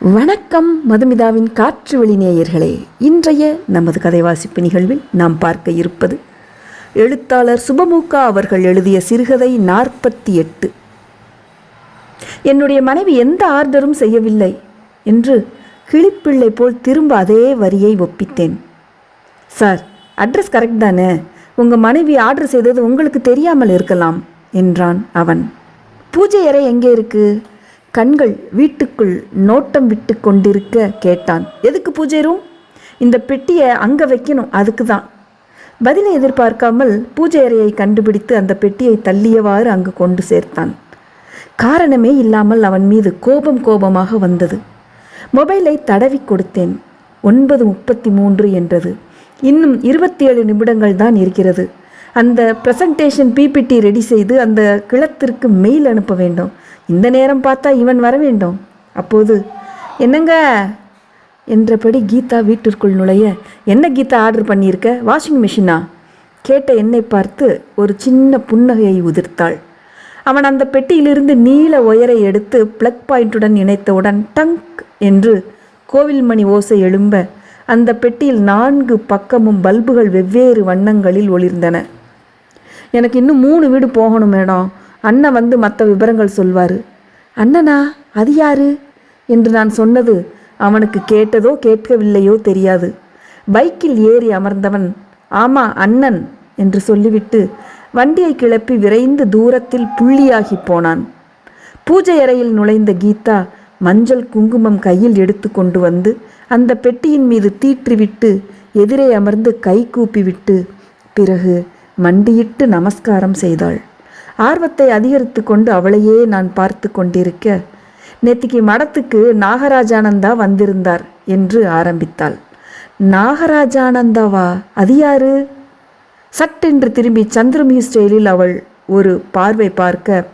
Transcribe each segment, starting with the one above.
வணக்கம் மதுமிதாவின் காற்று வெளி நேயர்களே. இன்றைய நமது கதை வாசிப்பு நிகழ்வில் நாம் பார்க்க இருப்பது எழுத்தாளர் சுபமுகா அவர்கள் எழுதிய சிறுகதை நாற்பத்தி எட்டு. என்னுடைய மனைவி எந்த ஆர்டரும் செய்யவில்லை என்று கிளிப்பிள்ளை போல் திரும்ப அதே வரியை ஒப்பித்தேன். சார் அட்ரஸ் கரெக்ட் தானே? உங்கள் மனைவி ஆர்டர் செய்தது உங்களுக்கு தெரியாமல் இருக்கலாம் என்றான் அவன். பூஜை அறை எங்கே இருக்குது கண்கள் வீட்டுக்குள் நோட்டம் விட்டு கொண்டிருக்க கேட்டான். எதுக்கு பூஜை ரூம்? இந்த பெட்டியை அங்கே வைக்கணும் அதுக்கு தான் பதிலை எதிர்பார்க்காமல் பூஜை அறையை கண்டுபிடித்து அந்த பெட்டியை தள்ளியவாறு அங்கு கொண்டு சேர்த்தான். காரணமே இல்லாமல் அவன் மீது கோபம் கோபமாக வந்தது. மொபைலை தடவி கொடுத்தேன். ஒன்பது முப்பத்தி மூன்று என்றது. இன்னும் இருபத்தி ஏழு நிமிடங்கள் தான் இருக்கிறது. அந்த ப்ரெசன்டேஷன் பிபிடி ரெடி செய்து அந்த கிளத்திற்கு மெயில் அனுப்ப வேண்டும். இந்த நேரம் பார்த்தா இவன் வர வேண்டும். அப்போது என்னங்க? என்றபடி கீதா வீட்டிற்குள் நுழைய என்ன கீதா ஆர்டர் பண்ணியிருக்க? வாஷிங் மிஷினா கேட்ட என்னை பார்த்து ஒரு சின்ன புன்னகையை உதிர்த்தாள். அவன் அந்த பெட்டியிலிருந்து நீல ஒயரை எடுத்து பிளக் பாயிண்ட்டுடன் இணைத்தவுடன் டங்க் என்று கோவில் மணி ஓசை எழும்ப அந்த பெட்டியில் நான்கு பக்கமும் பல்புகள் வெவ்வேறு வண்ணங்களில் ஒளிர்ந்தன. எனக்கு இன்னும் மூணு வீடு போகணும் மேடம். அண்ணன் வந்து மற்ற விவரங்கள் சொல்வார். அண்ணனா அது யாரு? என்று நான் சொன்னது அவனுக்கு கேட்டதோ கேட்கவில்லையோ தெரியாது. பைக்கில் ஏறி அமர்ந்தவன் ஆமா அண்ணன் என்று சொல்லிவிட்டு வண்டியை கிளப்பி விரைந்து தூரத்தில் புள்ளியாகி போனான். பூஜை அறையில் நுழைந்த கீதா மஞ்சள் குங்குமம் கையில் எடுத்து கொண்டு வந்து அந்த பெட்டியின் மீது தீற்றிவிட்டு எதிரே அமர்ந்து கை கூப்பிவிட்டு பிறகு மண்டியிட்டு நமஸ்காரம் செய்தாள். ஆர்வத்தை அதிகரித்து கொண்டு அவளையே நான் பார்த்து கொண்டிருக்க நேத்திக்கு மடத்துக்கு நாகராஜானந்தா வந்திருந்தார் என்று ஆரம்பித்தாள். நாகராஜானந்தாவா? அது யாரு? சட்டென்று திரும்பி சந்திரமுகி ஸ்டைலில் அவள் ஒரு பார்வை பார்க்க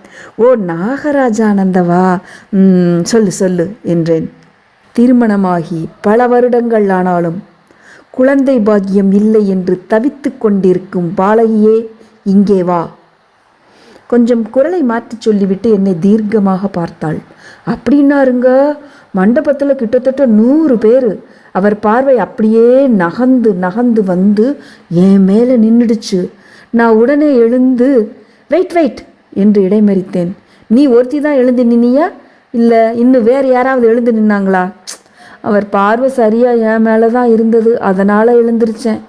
ஓ நாகராஜானந்தவா? சொல்லு சொல்லு என்றேன். திருமணமாகி பல வருடங்கள் ஆனாலும் குழந்தை பாக்கியம் இல்லை என்று தவித்து கொண்டிருக்கும் பாலகியே இங்கே வா. கொஞ்சம் குரலை மாற்றிச் சொல்லிவிட்டு என்னை தீர்க்கமாக பார்த்தாள். அப்படின்னாருங்க மண்டபத்தில் கிட்டத்தட்ட நூறு பேர். அவர் பார்வை அப்படியே நகந்து நகந்து வந்து என் மேலே நின்றுடுச்சு நான் உடனே எழுந்து வெயிட் வெயிட் என்று இடைமறித்தேன். நீ ஒருத்தி தான் எழுந்து நின்னியா? இல்லை இன்னும் வேறு யாராவது எழுந்து நின்னாங்களா? அவர் பார்வை சரியாக என் மேலே தான் இருந்தது அதனால் எழுந்திருச்சேன்.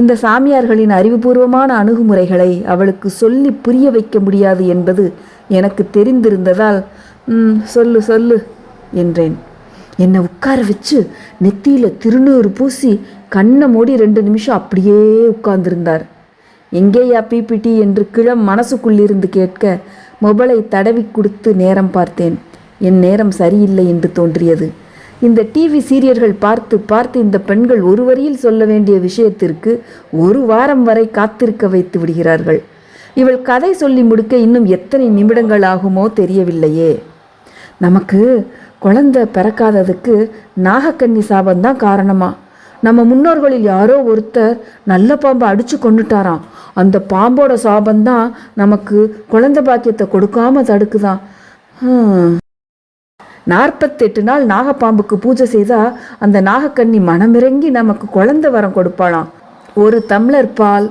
இந்த சாமியார்களின் அறிவுபூர்வமான அணுகுமுறைகளை அவளுக்கு சொல்லி புரிய வைக்க முடியாது என்பது எனக்கு தெரிந்திருந்ததால் சொல்லு சொல்லு என்றேன். என்னை உட்கார வச்சு நெத்தியில் திருநூறு பூசி கண்ணை மூடி ரெண்டு நிமிஷம் அப்படியே உட்கார்ந்திருந்தார். எங்கேயா பிபிடி என்று கிழம் மனசுக்குள்ளிருந்து கேட்க மொபைலை தடவி கொடுத்து நேரம் பார்த்தேன். என் நேரம் சரியில்லை என்று தோன்றியது. இந்த டிவி சீரியல்கள் பார்த்து பார்த்து இந்த பெண்கள் ஒரு வரியில் சொல்ல வேண்டிய விஷயத்திற்கு ஒரு வாரம் வரை காத்திருக்க வைத்து விடுகிறார்கள். இவள் கதை சொல்லி முடிக்க இன்னும் எத்தனை நிமிடங்கள் ஆகுமோ தெரியவில்லையே. நமக்கு குழந்தை பிறக்காததுக்கு நாகக்கன்னி சாபந்தான் காரணமா? நம்ம முன்னோர்களில் யாரோ ஒருத்தர் நல்ல பாம்பை அடிச்சு கொண்டுட்டாராம் அந்த பாம்போட சாபந்தான் நமக்கு குழந்தை பாக்கியத்தை கொடுக்காம தடுக்குதான் நாற்பத்தெட்டு நாள் நாகப்பாம்புக்கு பூஜை செய்தா அந்த நாகக்கன்னி மனமிறங்கி நமக்கு குழந்த வரம் கொடுப்பாளாம். ஒரு தம்ளர் பால்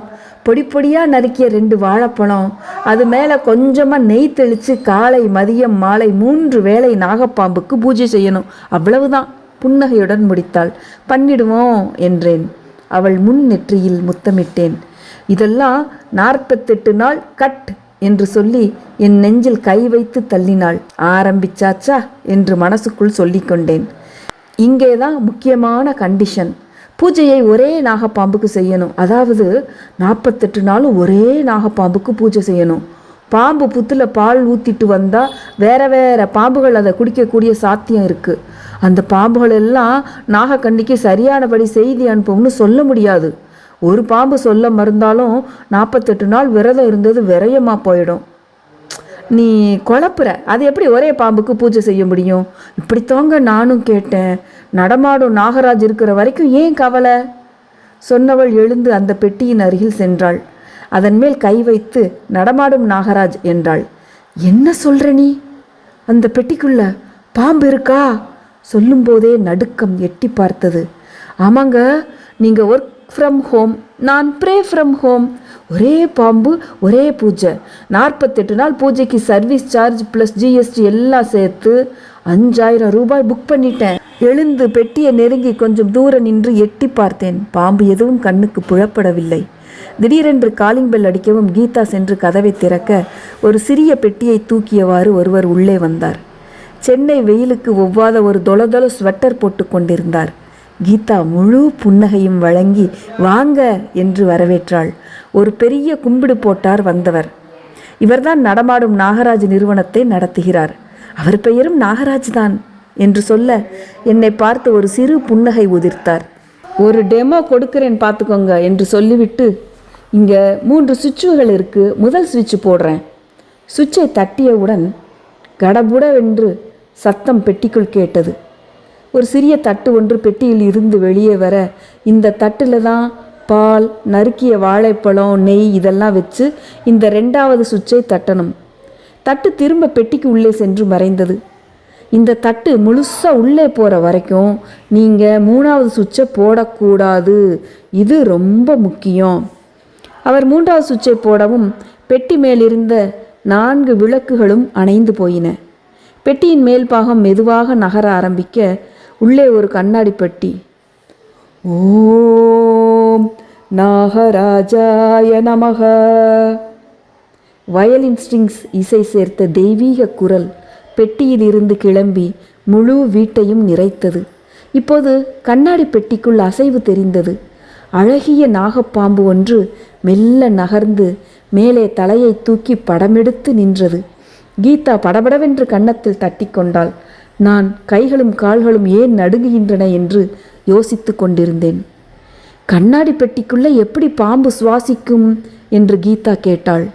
பொடி பொடியாக நறுக்கிய ரெண்டு வாழைப்பழம் அது மேலே கொஞ்சமாக நெய் தெளித்து காலை மதியம் மாலை மூன்று வேளை நாகப்பாம்புக்கு பூஜை செய்யணும். அவ்வளவுதான். புன்னகையுடன் முடித்தாள். பண்ணிடுவோம் என்றேன். அவள் முன் நெற்றியில் முத்தமிட்டேன். இதெல்லாம் நாற்பத்தெட்டு நாள் கட் என்று சொல்லி என் நெஞ்சில் கை வைத்து தள்ளினாள். ஆரம்பிச்சாச்சா? என்று மனசுக்குள் சொல்லிக்கொண்டேன் இங்கேதான் முக்கியமான கண்டிஷன் பூஜையை ஒரே நாகப்பாம்புக்கு செய்யணும். அதாவது நாற்பத்தெட்டு நாளும் ஒரே நாகப்பாம்புக்கு பூஜை செய்யணும். பாம்பு புத்தில் பால் ஊற்றிட்டு வந்தால் வேற வேற பாம்புகள் அதை குடிக்கக்கூடிய சாத்தியம் இருக்குது அந்த பாம்புகள் எல்லாம் நாகக்கண்ணிக்கு சரியானபடி செய்தி அனுப்பும்னு சொல்ல முடியாது. ஒரு பாம்பு சொல்ல மறந்தாலும் நாற்பத்தெட்டு நாள் விரதம் இருந்தது விரயமாக போயிடும். நீ குழப்புற. அது எப்படி ஒரே பாம்புக்கு பூஜை செய்ய முடியும்? இப்படித்தாங்க நானும் கேட்டேன். நடமாடும் நாகராஜ் இருக்கிற வரைக்கும் ஏன் கவலை? சொன்னவள் எழுந்து அந்த பெட்டியின் அருகில் சென்றாள். அதன் மேல் கை வைத்து நடமாடும் நாகராஜ் என்றாள். என்ன சொல்ற நீ? அந்த பெட்டிக்குள்ள பாம்பு இருக்கா? சொல்லும்போதே நடுக்கம் எட்டி பார்த்தது. ஆமாங்க நீங்கள் ஒர்க் ஃப்ரம் ஹோம் நான் ப்ரே ஃப்ரம் ஹோம் ஒரே பாம்பு ஒரே பூஜை. நாற்பத்தெட்டு நாள் பூஜைக்கு சர்வீஸ் சார்ஜ் ப்ளஸ் ஜிஎஸ்டி எல்லாம் சேர்த்து அஞ்சாயிரம் ரூபாய் புக் பண்ணிட்டேன். எழுந்து பெட்டியை நெருங்கி கொஞ்சம் தூரம் நின்று எட்டி பார்த்தேன். பாம்பு எதுவும் கண்ணுக்கு புழப்படவில்லை திடீரென்று காலிங் பெல் அடிக்கவும் கீதா சென்று கதவை திறக்க ஒரு சிறிய பெட்டியை தூக்கியவாறு ஒருவர் உள்ளே வந்தார். சென்னை வெயிலுக்கு ஒவ்வாத ஒரு தொளதொள ஸ்வெட்டர் போட்டு கொண்டிருந்தார். கீதா முழு புன்னகையும் வழங்கி வாங்க என்று வரவேற்றாள். ஒரு பெரிய கும்பிடு போட்டார் வந்தவர். இவர்தான் நடமாடும் நாகராஜ் நிறுவனத்தை நடத்துகிறார். அவர் பெயரும் நாகராஜ் தான் என்று சொல்ல என்னை பார்த்து ஒரு சிறு புன்னகை உதிர்த்தார். ஒரு டெமோ கொடுக்கிறேன் பார்த்துக்கோங்க என்று சொல்லிவிட்டு இங்கே மூன்று சுவிட்சுகள் இருக்குது முதல் சுவிட்சு போடுறேன். சுவிட்சை தட்டியவுடன் கடபுடவென்று சத்தம் பெட்டிக்குள் கேட்டது. ஒரு சிறிய தட்டு ஒன்று பெட்டியில் இருந்து வெளியே வர இந்த தட்டில் தான் பால் நறுக்கிய வாழைப்பழம் நெய் இதெல்லாம் வச்சு இந்த ரெண்டாவது சுவிட்சை தட்டணும். தட்டு திரும்ப பெட்டிக்கு உள்ளே சென்று மறைந்தது. இந்த தட்டு முழுசாக உள்ளே போகிற வரைக்கும் நீங்கள் மூணாவது சுவிட்சை போடக்கூடாது. இது ரொம்ப முக்கியம். அவர் மூன்றாவது சுவிட்சை போடவும் பெட்டி மேலிருந்த நான்கு விளக்குகளும் அணைந்து போயின. பெட்டியின் மேல் பாகம் மெதுவாக நகர ஆரம்பிக்க உள்ளே ஒரு கண்ணாடி பெட்டி. ஓம் நாகராஜாய நமக. வயலின் ஸ்ட்ரிங்ஸ் இசை சேர்த்த தெய்வீக குரல் பெட்டியில் இருந்து கிளம்பி முழு வீட்டையும் நிறைத்தது. இப்போது கண்ணாடி பெட்டிக்குள் அசைவு தெரிந்தது. அழகிய நாகப்பாம்பு ஒன்று மெல்ல நகர்ந்து மேலே தலையை தூக்கி படமெடுத்து நின்றது. கீதா படபடவென்று கன்னத்தில் தட்டி கொண்டாள் நான் கைகளும் கால்களும் ஏன் நடுங்குகின்றன என்று யோசித்து கொண்டிருந்தேன். கண்ணாடி பெட்டிக்குள்ளே எப்படி பாம்பு சுவாசிக்கும்? என்று கீதா கேட்டாள்.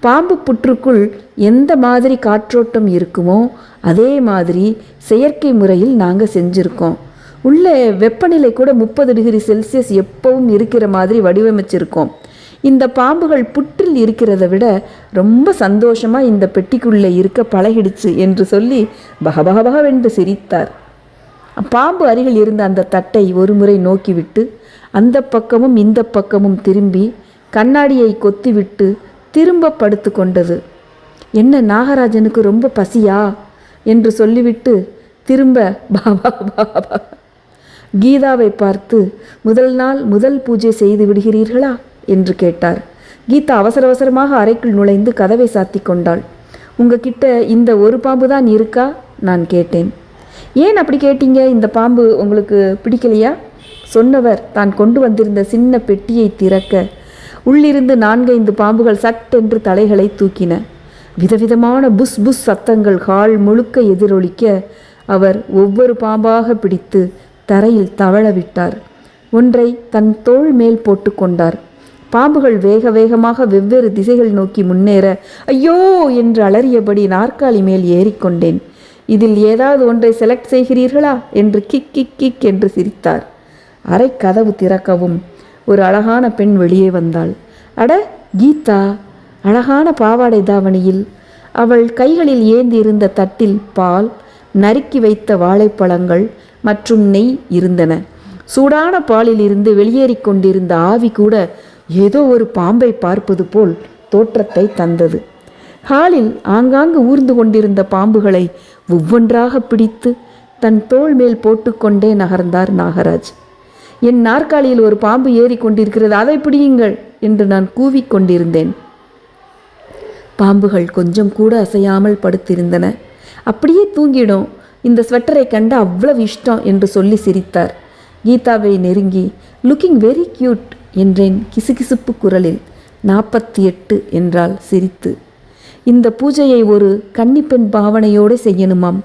பாம்பு புற்றுக்குள் எந்த மாதிரி காற்றோட்டம் இருக்குமோ அதே மாதிரி செயற்கை முறையில் நாங்கள் செஞ்சுருக்கோம். உள்ளே வெப்பநிலை கூட முப்பது டிகிரி செல்சியஸ் எப்பவும் இருக்கிற மாதிரி வடிவமைச்சிருக்கோம். இந்த பாம்புகள் புற்றில் இருக்கிறத விட ரொம்ப சந்தோஷமா இந்த பெட்டிக்குள்ளே இருக்க பழகிடுச்சு என்று சொல்லி பகபகபகவென்று சிரித்தார். பாம்பு அருகில் இருந்த அந்த தட்டை ஒருமுறை நோக்கிவிட்டு அந்த பக்கமும் இந்த பக்கமும் திரும்பி கண்ணாடியை கொத்திவிட்டு திரும்ப படுத்து கொண்டது. என்ன நாகராஜனுக்கு ரொம்ப பசியா? என்று சொல்லிவிட்டு திரும்ப பாபா பாபா கீதாவை பார்த்து முதல் நாள் முதல் பூஜை செய்து விடுகிறீர்களா? என்று கேட்டார். கீதா அவசர அவசரமாக அறைக்குள் நுழைந்து கதவை சாத்தி கொண்டாள். உங்ககிட்ட இந்த ஒரு பாம்பு தான் இருக்கா? நான் கேட்டேன். ஏன் அப்படி கேட்டீங்க? இந்த பாம்பு உங்களுக்கு பிடிக்கலையா? சொன்னவர் தான் கொண்டு வந்திருந்த சின்ன பெட்டியை திறக்க. உள்ளிருந்து நான்கைந்து பாம்புகள் சட்டென்று தலைகளை தூக்கின. விதவிதமான புஸ் புஸ் சத்தங்கள் ஹால் முழுக்க எதிரொலிக்க அவர் ஒவ்வொரு பாம்பாக பிடித்து தரையில் தவழ விட்டார் ஒன்றை தன் தோள் மேல் போட்டுக்கொண்டார் பாம்புகள் வேக வேகமாக வெவ்வேறு திசைகள் நோக்கி முன்னேற ஐயோ! என்று அலறியபடி நாற்காலி மேல் ஏறிக்கொண்டேன் இதில் ஏதாவது ஒன்றை செலக்ட் செய்கிறீர்களா? என்று கிக் கிக் கிக் என்று சிரித்தார். அறை கதவு திறக்கவும் ஒரு அழகான பெண் வெளியே வந்தாள். அட கீதா! அழகான பாவாடை தாவணியில். அவள் கைகளில் ஏந்தி இருந்த தட்டில் பால் நறுக்கி வைத்த வாழைப்பழங்கள் மற்றும் நெய் இருந்தன. சூடான பாலில் இருந்து வெளியேறிக் கொண்டிருந்த ஆவி கூட ஏதோ ஒரு பாம்பை பார்ப்பது போல் தோற்றத்தை தந்தது. ஹாலில் ஆங்காங்கு ஊர்ந்து கொண்டிருந்த பாம்புகளை ஒவ்வொன்றாக பிடித்து தன் தோள் மேல் போட்டுக்கொண்டே நகர்ந்தார் நாகராஜ். என் நாற்காலியில் ஒரு பாம்பு ஏறி கொண்டிருக்கிறது அதை பிடியுங்கள் என்று நான் கூவிக் கொண்டிருந்தேன். பாம்புகள் கொஞ்சம் கூட அசையாமல் படுத்திருந்தன. அப்படியே தூங்கிடும் இந்த ஸ்வெட்டரை கண்டு அவ்வளவு இஷ்டம் என்று சொல்லி சிரித்தார். கீதாவை நெருங்கி லுக்கிங் வெரி க்யூட் என்றேன் கிசுகிசுப்பு குரலில். நாற்பத்தி எட்டு என்றால் சிரித்து. இந்த பூஜையை ஒரு கன்னிப்பெண் பாவனையோடு செய்யணுமாம்.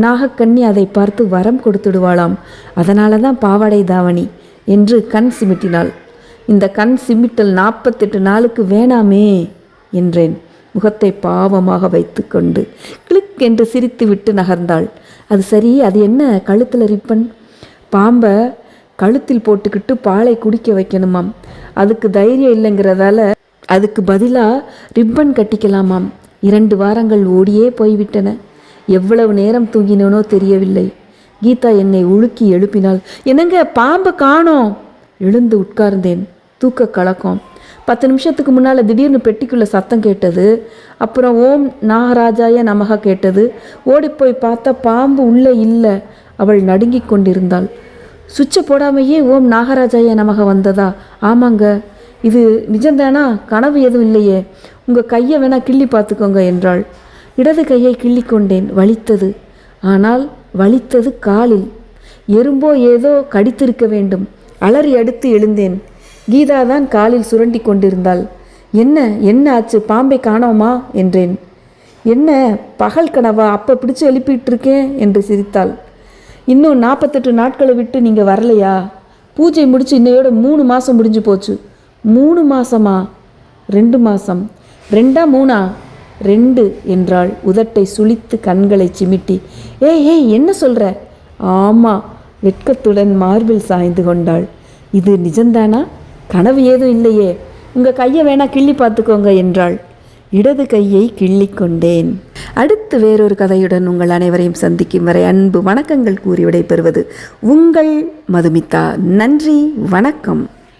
நாகக்கண்ணி அதை பார்த்து வரம் கொடுத்துடுவாளாம். அதனால தான் பாவாடை தாவணி என்று கண் சிமிட்டினாள். இந்த கண் சிமிட்டல் நாற்பத்தெட்டு நாளுக்கு வேணாமே என்றேன். முகத்தை பாவமாக வைத்துக்கொண்டு கிளிக் என்று சிரித்து விட்டு நகர்ந்தாள். அது சரி அது என்ன? கழுத்தில் ரிப்பன். பாம்பை கழுத்தில் போட்டுக்கிட்டு பாலை குடிக்க வைக்கணுமாம். அதுக்கு தைரியம் இல்லைங்கிறதால அதுக்கு பதிலாக ரிப்பன் கட்டிக்கலாமாம். இரண்டு வாரங்கள் ஓடியே போய்விட்டன. எவ்வளவு நேரம் தூங்கினோனோ தெரியவில்லை. கீதா என்னை உலுக்கி எழுப்பினாள். என்னங்க பாம்பு காணோம். எழுந்து உட்கார்ந்தேன். தூக்க கலக்கம். பத்து நிமிஷத்துக்கு முன்னால் திடீர்னு பெட்டிக்குள்ள சத்தம் கேட்டது. அப்புறம் ஓம் நாகராஜாய நமக கேட்டது. ஓடிப்போய் பார்த்தா பாம்பு உள்ளே இல்லை. அவள் நடுங்கி கொண்டிருந்தாள். சுவிட்சை போடாமையே ஓம் நாகராஜாய நமக வந்ததா? ஆமாங்க. இது நிஜம்தானா? கனவு எதுவும் இல்லையே. உங்கள் கையை வேணா கிள்ளி பார்த்துக்கோங்க என்றாள். இடது கையை கிள்ளி கொண்டேன். வலித்தது. ஆனால் வலித்தது காலில். எறும்போ ஏதோ கடித்திருக்க வேண்டும். அலறி அடுத்து எழுந்தேன். கீதா தான் காலில் சுரண்டி கொண்டிருந்தாள். என்ன என்ன ஆச்சு? பாம்பை காணோமா? என்றேன். என்ன பகல் கனவா? அப்போ பிடிச்சு எழுப்பிட்டு இருக்கேன் என்று சிரித்தாள். இன்னும் நாற்பத்தெட்டு நாட்களை விட்டு நீங்கள் வரலையா? பூஜை முடித்து இன்னையோட மூணு மாதம் முடிஞ்சு போச்சு. மூணு மாசமா? ரெண்டு மாதம் ரெண்டா மூணா? ரெண்டு என்றாள் உதட்டை சுளித்து கண்களை சிமிட்டி. ஏய் ஏய் என்ன சொல்கிற ஆமாம் வெட்கத்துடன் மார்பில் சாய்ந்து கொண்டாள். இது நிஜம்தானா? கனவு ஏதும் இல்லையே. உங்கள் கையை வேணா கிள்ளி பார்த்துக்கோங்க என்றாள். இடது கையை கிள்ளிக் கொண்டேன் அடுத்து வேறொரு கதையுடன் உங்கள் அனைவரையும் சந்திக்கும் வரை அன்பு வணக்கங்கள் கூறி விடைபெறுவது உங்கள் மதுமிதா. நன்றி வணக்கம்.